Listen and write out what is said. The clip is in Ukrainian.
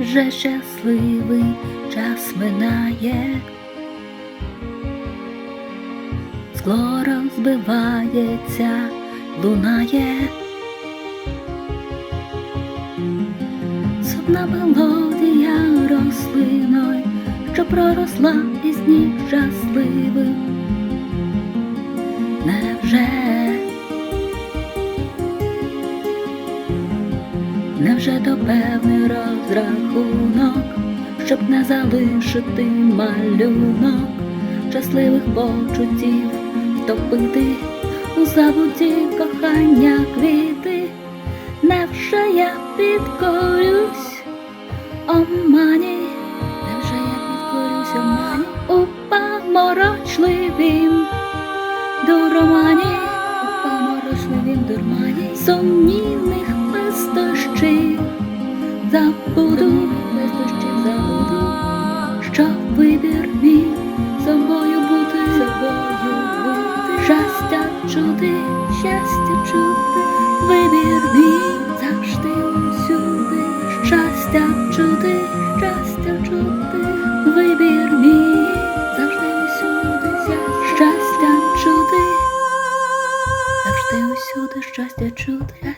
вже щасливий час минає, скло розбивається, лунає. Сумна мелодія рослиною, що проросла із ніг щасливих. Невже, невже то певний розрахунок, щоб не залишити малюнок? Щасливих почуттів, втопити у забуті кохання квіти, невже я підкорюсь омані, невже я підкорюсь омані? У поморочливім дуромані, у вибір мій. Собою бути, собою бути, щастя чути, щастя чути, вибір мій завжди усюди, щастя чути, щастя чути, вибір мій завжди усюди, щастя чути, завжди усюди, щастя чути.